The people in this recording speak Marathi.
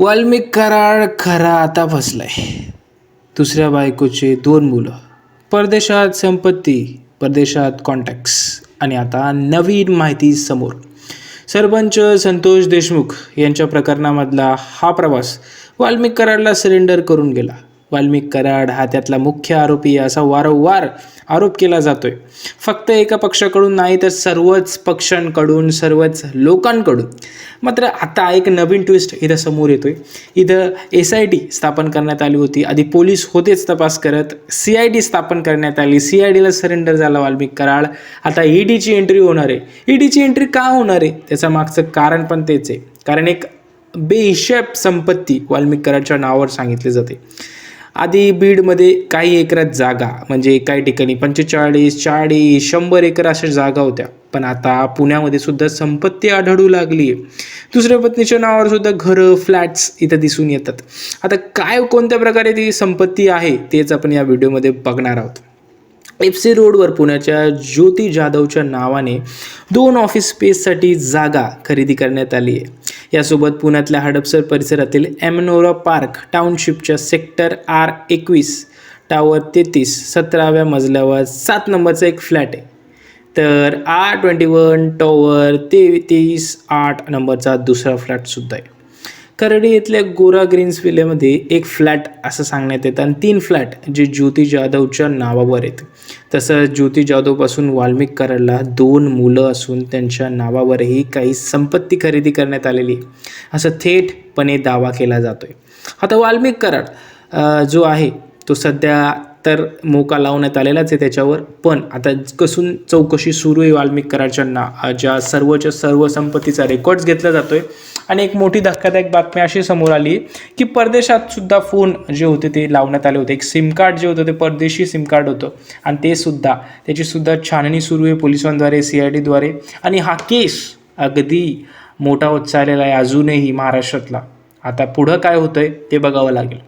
वाल्मिक कराड खरा आता फसलाय. दुसऱ्या बायकोचे दोन मुलं. परदेशात संपत्ती परदेशात कॉन्टॅक्ट्स आणि आता नवीन माहिती समोर. सरपंच संतोष देशमुख यांच्या प्रकरणामधला हा प्रवास वाल्मिक कराडला सरेंडर करून गेला. वाल्मिक कराड हा त्यातला मुख्य आरोपी असा वारंवार आरोप केला जातोय. फक्त एका पक्षाकडून नाही तर सर्वच पक्षांकडून सर्वच लोकांकडून. मात्र आता एक नवीन ट्विस्ट इथं समोर येतोय. इथं एस आय टी स्थापन करण्यात आली होती. आधी पोलीस होतेच तपास करत सी आय डी स्थापन करण्यात आली. सी आय डीला सरेंडर झाला वाल्मिक कराड. आता ई डीची एंट्री होणार आहे. ई डीची एंट्री का होणार आहे? त्याचं मागचं कारण पण तेच आहे. कारण एक बेहिशेब संपत्ती वाल्मिक कराडच्या नावावर सांगितली जाते. आधी बीडमध्ये काही एकरात जागा म्हणजे काही ठिकाणी पंचेचाळीस चाळीस शंभर एकर अशा जागा होत्या. पण आता पुण्यामध्ये सुद्धा संपत्ती आढळू लागली आहे. दुसऱ्या पत्नीच्या नावावर सुद्धा घरं फ्लॅट्स इथं दिसून येतात. आता काय कोणत्या प्रकारे ती संपत्ती आहे तेच आपण या व्हिडिओमध्ये बघणार आहोत. एफ सी रोडवर पुण्याच्या ज्योती जाधवच्या नावाने दोन ऑफिस स्पेससाठी जागा खरेदी करण्यात आली आहे. यासोबत पुण्यातल्या हडपसर परिसरातील एमनोरा पार्क टाउनशिपच्या सेक्टर आर एकवीस टावर तेहतीस सतराव्या मजल्यावर सात नंबरचा एक फ्लॅट आहे. तर आर ट्वेंटी वन टॉवर तेहतीस आठ नंबरचा दुसरा फ्लॅटसुद्धा आहे. करडी इथल्या गोरा ग्रीन्स विलेमध्ये एक फ्लॅट असं सांगण्यात येतं. आणि तीन फ्लॅट जे ज्योती जाधवच्या नावावर आहेत. तसंच ज्योती जाधवपासून वाल्मिक कराडला दोन मुलं असून त्यांच्या नावावरही काही संपत्ती खरेदी करण्यात आलेली आहे. असं थेटपणे दावा केला जातोय. आता वाल्मिक कराड जो आहे तो सध्या तर मोका लावण्यात आलेलाच आहे त्याच्यावर. पण आता कसून चौकशी सुरू आहे वाल्मिक ज्या सर्वच्या सर्व संपत्तीचा रेकॉर्ड्स घेतला जातो आहे आणि एक मोठी धक्कादायक बातमी अशी समोर आली की परदेशात सुद्धा फोन जे होते ते लावण्यात आले होते. एक सिम कार्ड जे होतं ते परदेशी सिम कार्ड होतं. आणि ते सुद्धा त्याची सुद्धा छाननी सुरू आहे पोलिसांद्वारे सी आय डीद्वारे आणि हा केस अगदी मोठा होत चाललेला आहे अजूनही महाराष्ट्रातला. आता पुढं काय होतंय ते बघावं लागेल.